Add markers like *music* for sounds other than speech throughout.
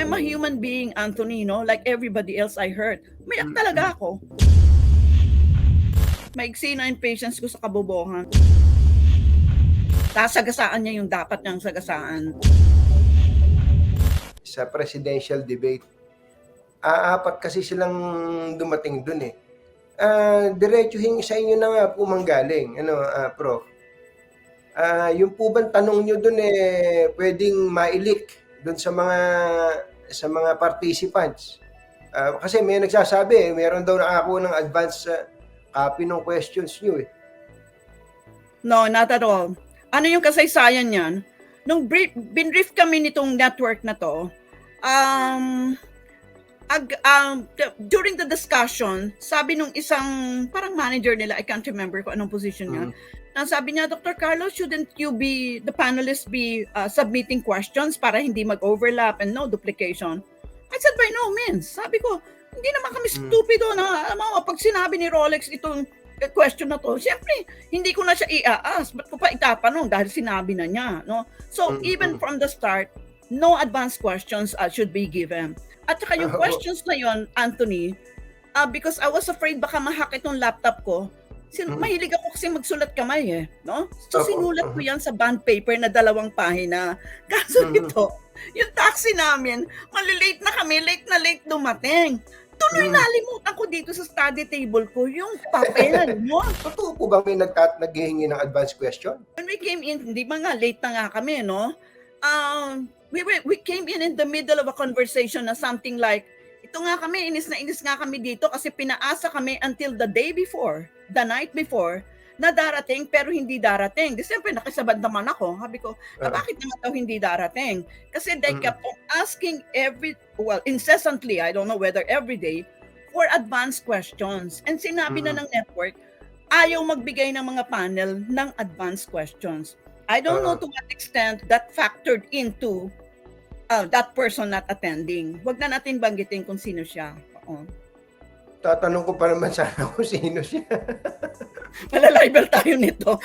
I'm a human being, Anthony, no? Like everybody else I hurt. Umiyak talaga ako. Maigsi na yung patience ko sa kabobohan. Sasagasaan niya yung dapat niyang sagasaan. sa presidential debate. Aapat kasi silang dumating dun eh. Ah, diretsuhin sa inyo na nga po manggaling, ano, ah, Prof. Ah, yung po bang tanong nyo dun eh, pwedeng mailik dun sa mga sa mga participants. Ah, kasi may nagsasabi, eh, meron daw nakako ng advance ah, copy ng questions nyo eh. No, not at all. Ano yung kasaysayan niyan? Nung brief, binrief kami nitong network na to, um, ag, um, during the discussion, sabi nung isang parang manager nila, I can't remember kung anong position niya, Mm. Na sabi niya, Dr. Carlos, shouldn't you be, the panelists be uh, submitting questions para hindi mag-overlap and no duplication? I said, by no means. Sabi ko, hindi naman kami Mm. stupido na, alam mo, pag sinabi ni Rolex itong eh, question na to, siyempre, hindi ko na siya i-aas. Ba't ko pa itatanong dahil sinabi na niya, no? So, Mm, even mm. from the start, no advanced questions uh, should be given. At saka yung oo. questions na yon Anthony, uh, because I was afraid baka mahak itong laptop ko, sin- Mm. mahilig ako kasi magsulat kamay eh, no? So, Oo, sinulat ko yan sa bond paper na dalawang pahina. *laughs* Kaso ito, yung taxi namin, malilate na kami, late na late dumating. Tuloy Mm. nalimutan ko dito sa study table ko yung papel, *laughs* no? Totoo po ba may nagkat naghihingi ng advance question? When we came in, di ba nga, late na nga kami, no? Um, we, were, we came in in the middle of a conversation na something like, ito nga kami, inis na inis nga kami dito kasi pinaasa kami until the day before, the night before, na darating pero hindi darating. Di siyempre nakisabad naman ako. Sabi ko, ah, Ah. bakit naman daw hindi darating? Kasi they kept on asking every, well, incessantly, I don't know whether every day, for advanced questions. And sinabi na Mm. ng network, ayaw magbigay ng mga panel ng advanced questions. I don't know Oo. to what extent that factored into uh, that person not attending. Huwag na natin banggitin kung sino siya. Oo. Tatanong ko pa naman sana *laughs* kung sino siya. *laughs* Malalibel tayo nito.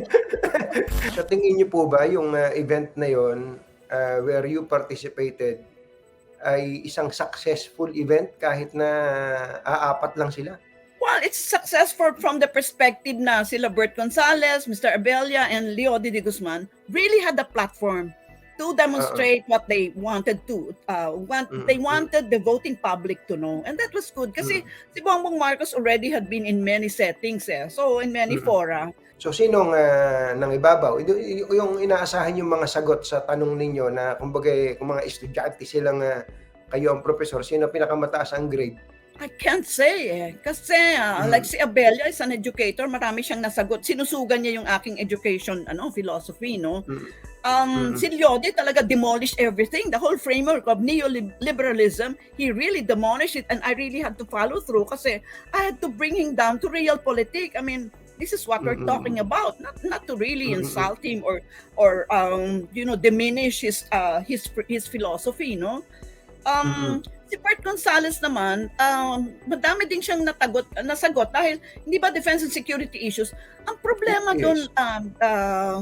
*laughs* Sa tingin niyo po ba yung ah, event na yon ah, where you participated ay isang successful event kahit na aapat lang sila? Well, it's successful from the perspective na sila Bert Gonzalez, Mr. Abella, and Leo de Guzman really had a platform to demonstrate what they wanted to. Uh, want, Mm, They mm. wanted the voting public to know. And that was good kasi si Bongbong Marcos already had been in many settings eh. So in many Mm. fora. So sinong uh, nang ibabaw? Yung inaasahan yung mga sagot sa tanong ninyo na kumbaga eh, kung mga estudyante silang ah, kayo ang professor, sino pinakamataas ang grade? I can't say eh. Kasi ah, Mm. like si Abella is an educator, marami siyang nasagot. Sinusugan niya yung aking education ano philosophy, no? Mm. Um, Mm. si Liode talaga demolished everything. The whole framework of neoliberalism, he really demolished it and I really had to follow through kasi I had to bring him down to real politics. I mean, this is what we're Mm-mm. talking about. Not not to really Mm-mm. insult him or or um, you know, diminish his uh, his his philosophy, no? Um, si Bert Gonzales naman, um, madami din siyang natagot, nasagot dahil hindi ba defense and security issues? Ang problema Yes. doon, um, uh,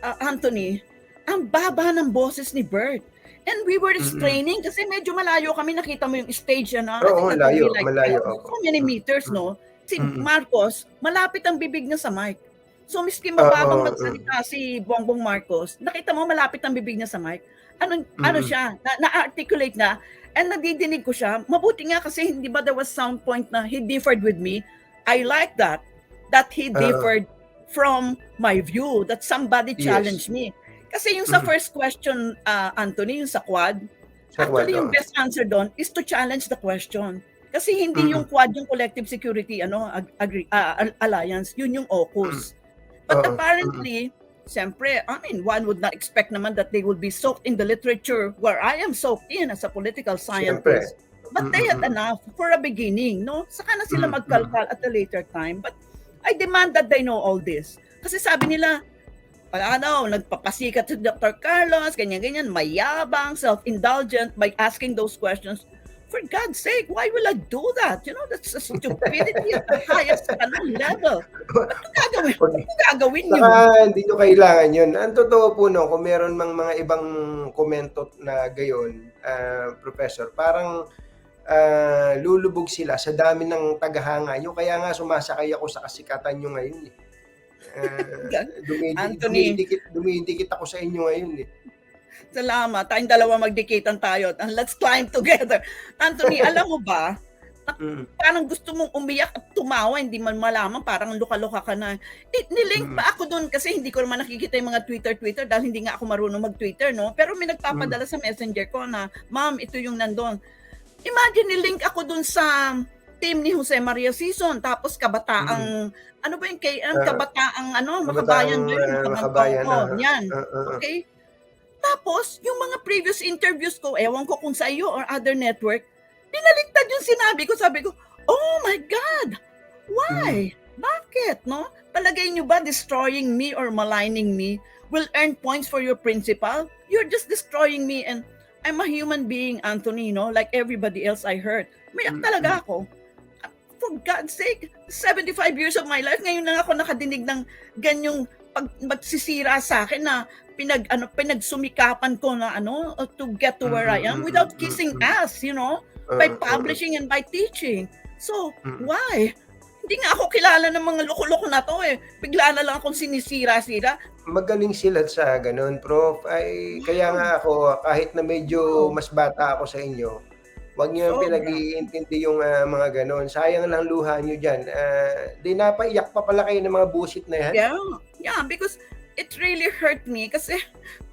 uh, Anthony, ang baba ng boses ni Bert. And we were straining kasi medyo malayo kami, nakita mo yung stage yan. Oo, think malayo, only malayo, uh, opo. So many meters, no? Si Mm-mm. Marcos, malapit ang bibig niya sa mic. So miski mababang oo. magsalita si Bongbong Marcos, nakita mo malapit ang bibig niya sa mic. Ano ano Mm-mm. siya, na, na-articulate na and nadidinig ko siya. Mabuti nga kasi hindi ba there was sound point na he differed with me. I like that that he Oo. differed from my view that somebody Yes. challenged me. Kasi yung sa Mhm. first question, uh, Anthony, yung sa quad, Sa actually kwento. yung best answer doon is to challenge the question. Kasi hindi Mhm. yung quad yung collective security ano ag- agri- ah, al- alliance, yun yung AUKUS. But Oo. apparently, siyempre, I mean, one would not expect naman that they would be soaked in the literature where I am soaked in as a political scientist. But they had enough for a beginning, no? Saka na sila magkalkal at a later time. But I demand that they know all this. Kasi sabi nila, wala daw, nagpapasikat si Dr. Carlos, ganyan-ganyan, mayabang, self-indulgent by asking those questions. For God's sake, why will I do that? You know, that's a stupidity at the highest ano, level. Ko gagawin? Ko gagawin yun? Saka hindi nyo kailangan yun. Ang totoo po no, kung meron mang mga ibang komento na gayon, ah, Professor, parang ah, lulubog sila sa dami ng tagahanga nyo. Kaya nga sumasakay ako sa kasikatan nyo ngayon. Eh. Ah, *laughs* dumidi- Anthony. dumidikit, dumidikit ako sa inyo ngayon. Eh. Salamat. Tayong dalawa magdikitan tayo. And let's climb together. Anthony, *laughs* alam mo ba, Mm. parang gusto mong umiyak at tumawa, hindi man malaman, parang luka-luka ka na. Eh, nilink Mm. pa ako doon kasi hindi ko naman nakikita yung mga Twitter-Twitter dahil hindi nga ako marunong mag-Twitter, no? Pero may nagpapadala sa messenger ko na, ma'am, ito yung nandun. Imagine, nilink ako doon sa team ni Jose Maria Sison, tapos kabataang, ano ba yung kay, Ah, kabataang, ano, makabayan ba yun? ah, Kamag- makabayan, ah. yan. Ah, ah. Okay? Tapos, yung mga previous interviews ko, ewan ko kung sa iyo or other network, pinaliktad yung sinabi ko. Sabi ko, oh my God! Why? Bakit? No? Palagay nyo ba destroying me or maligning me will earn points for your principal? You're just destroying me and I'm a human being, Anthony, no? Like everybody else I hurt. Mayak Mm, talaga ako. For God's sake, 75 years of my life, ngayon lang ako nakadinig ng ganyong pag magsisira sa akin na pinag ano pinagsumikapan ko na ano uh, to get to where I am Mm, without mm, kissing ass, you know, Ah, by ah, publishing and by teaching. So, why? Hindi nga ako kilala ng mga loko-loko na to eh. Bigla na lang akong sinisira-sira. magaling sila sa ganun, Prof. Ay, kaya nga ako, kahit na medyo mas bata ako sa inyo, wag niyo Sobra. pinag-iintindi yung ah, mga ganun. Sayang lang luha niyo dyan. Ah, di napaiyak pa pala kayo ng mga busit na yan. Yeah. Yeah, because it really hurt me kasi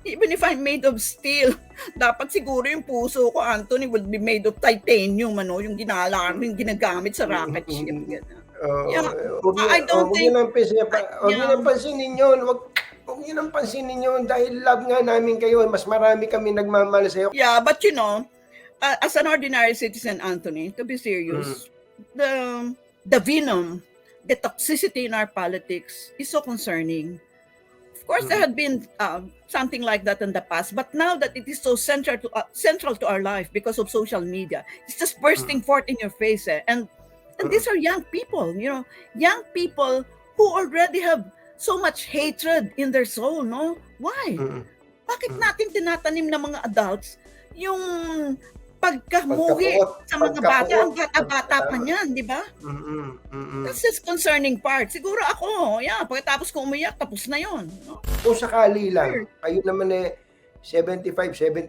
even if I'm made of steel, *laughs* dapat siguro yung puso ko, Anthony, would be made of titanium, ano, yung ginala, yung ginagamit sa rocket ship. Mm, ganun. Oo, Yeah. Niyo, I don't huwag think- huwag niyo nang pansinin yun. Huwag, huwag niyo nang pansinin yun dahil love nga namin kayo. Mas marami kami nagmamahal sa iyo. Yeah, but you know, uh, as an ordinary citizen, Anthony, to be serious, the the venom, the toxicity in our politics is so concerning. Of course, there had been uh, something like that in the past, but now that it is so central to uh, central to our life because of social media, it's just bursting forth in your face. eh. And and these are young people, you know, young people who already have so much hatred in their soul. No, why? Mm. Bakit Mm. natin tinatanim ng mga adults yung pagkamuhi sa mga bata, ang bata-bata pa niyan, di ba? Mm-mm. That's just concerning part. Siguro ako, yeah, pagkatapos ko umiyak, tapos na yon. No? Kung sakali lang, kayo naman eh, 75,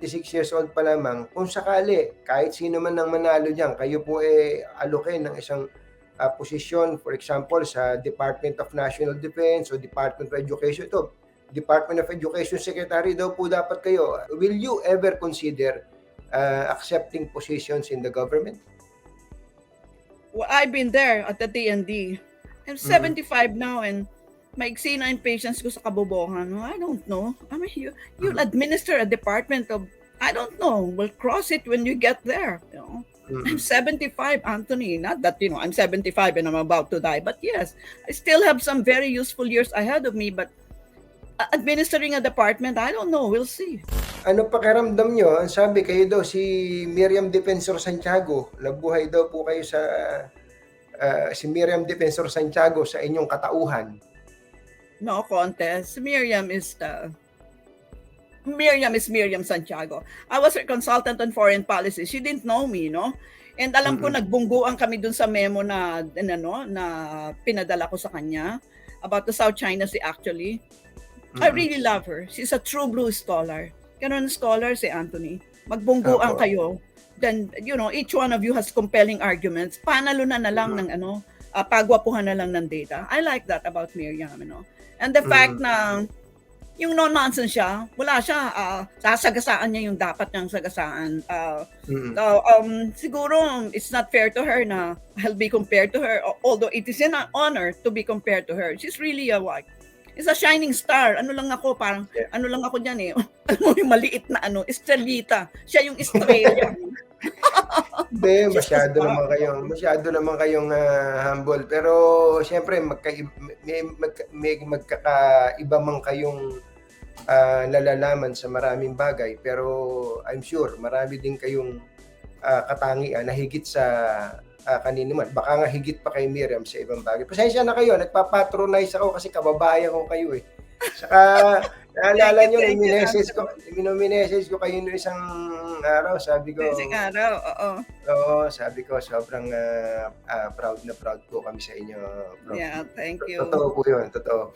76 years old pa lamang, kung sakali, kahit sino man ang manalo diyan, kayo po eh aloke ng isang ah, posisyon, for example, sa Department of National Defense o Department of Education, ito, Department of Education Secretary daw po dapat kayo. Will you ever consider ah, accepting positions in the government? Well, I've been there at the TND. I'm 75 now and maiksi na yung patience ko sa kabobohan. I don't know. I mean, you, you'll administer a department of, I don't know, we'll cross it when you get there. You know? I'm Mm. 75, Anthony. Not that, you know, I'm 75 and I'm about to die. But yes, I still have some very useful years ahead of me. But uh, administering a department, I don't know. We'll see. Ano pakiramdam nyo? Ang sabi kayo daw si Miriam Defensor Santiago. Nabuhay daw po kayo sa ah, si Miriam Defensor Santiago sa inyong katauhan. No contest. Miriam is the Miriam is Miriam Santiago. I was her consultant on foreign policy. She didn't know me, no? And alam ko Mhm. nagbungguan kami dun sa memo na na- ano na pinadala ko sa kanya about the South China Sea actually. I Mm. really love her. She's a true blue scholar. Ganun scholar si Anthony. Magbungguan Opo. kayo. Then, you know, each one of you has compelling arguments. Panalo na na lang Mhm. ng ano, uh, pagwapuhan na lang ng data. I like that about Miriam, you know. And the fact Mhm. na yung no-nonsense siya, wala siya, uh, sasagasaan niya yung dapat niyang sagasaan. Uh, Mm. uh, um, siguro, it's not fair to her na I'll be compared to her, although it is an honor to be compared to her. She's really a what? Is a shining star. Ano lang ako, parang, Yeah. ano lang ako dyan eh. *laughs* Mo yung maliit na ano, estrellita. Siya yung estrella. *laughs* Hindi, masyado naman kayong masyado naman kayong ah, humble. Pero siyempre magka may, magka, may magkakaiba man kayong ah, nalalaman sa maraming bagay. Pero I'm sure marami din kayong ah, katangian na higit sa uh, kanino man. Baka nga higit pa kay Miriam sa ibang bagay. Pasensya na kayo, nagpapatronize ako kasi kababayan ko kayo eh. Saka, *laughs* naalala nyo, message ko, message ko kayo noong isang araw, sabi ko, Isang araw, oo. oo, sabi ko, sobrang ah, ah, proud na proud po kami sa inyo, bro. Yeah, thank you. Totoo po yun, totoo.